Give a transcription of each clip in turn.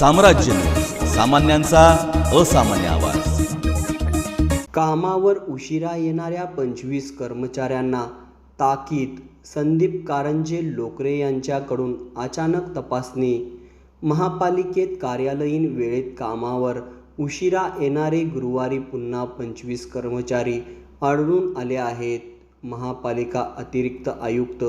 साम्राज्य. सामान्यांचा असामान्य आवाज. कामावर उशिरा येणाऱ्या पंचवीस कर्मचाऱ्यांना ताकीद संदीप कारंजे लोकरे यांच्याकडून अचानक तपासणी. महापालिकेत कार्यालयीन वेळेत कामावर उशिरा येणारे गुरुवारी पुन्हा पंचवीस कर्मचारी आढळून आले आहेत. महापालिका अतिरिक्त आयुक्त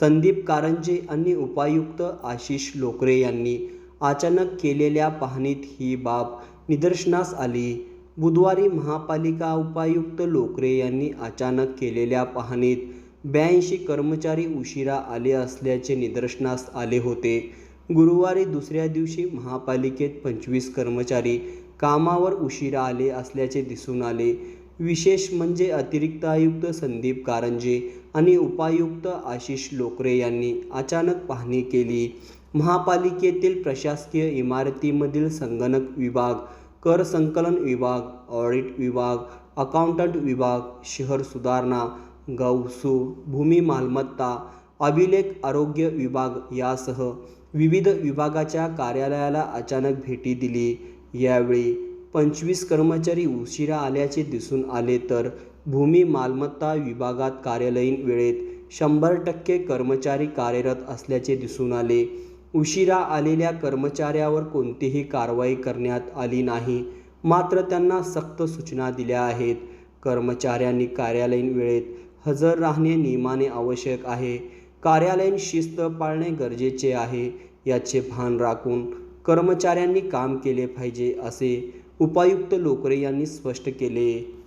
संदीप कारंजे आणि उपायुक्त आशिष लोकरे यांनी अचानक केलेल्या पाहणीत ही बाब निदर्शनास आली. बुधवारी महापालिका उपायुक्त लोकरे यांनी अचानक केलेल्या पाहणीत ब्याऐंशी कर्मचारी उशिरा आले असल्याचे निदर्शनास आले होते. गुरुवारी दुसऱ्या दिवशी महापालिकेत पंचवीस कर्मचारी कामावर उशिरा आले असल्याचे दिसून आले. विशेष म्हणजे अतिरिक्त आयुक्त संदीप कारंजे आणि उपायुक्त आशिष लोकरे यांनी अचानक पाहणी केली. महापालिकेतील प्रशासकीय इमारतीमधील संगणक विभाग कर संकलन विभाग ऑडिट विभाग अकाउंटंट विभाग शहर सुधारणा गौसू भूमी मालमत्ता अभिलेख आरोग्य विभाग यासह विविध विभागाच्या कार्यालयाला अचानक भेटी दिली. यावेळी पंचवीस कर्मचारी उशिरा आल्याचे दिसून आले तर भूमी मालमत्ता विभागात कार्यालयीन वेळेत शंभर टक्के कर्मचारी कार्यरत असल्याचे दिसून आले. उशिरा आलेल्या कर्मचाऱ्यावर कोणतीही कारवाई करण्यात आली नाही. मात्र त्यांना सक्त सूचना दिल्या आहेत. कर्मचाऱ्यांनी कार्यालयीन वेळेत हजर राहणे नियमाने आवश्यक आहे. कार्यालयीन शिस्त पाळणे गरजेचे आहे. याचे भान राखून कर्मचाऱ्यांनी काम केले पाहिजे असे उपायुक्त लोकरे यांनी स्पष्ट केले.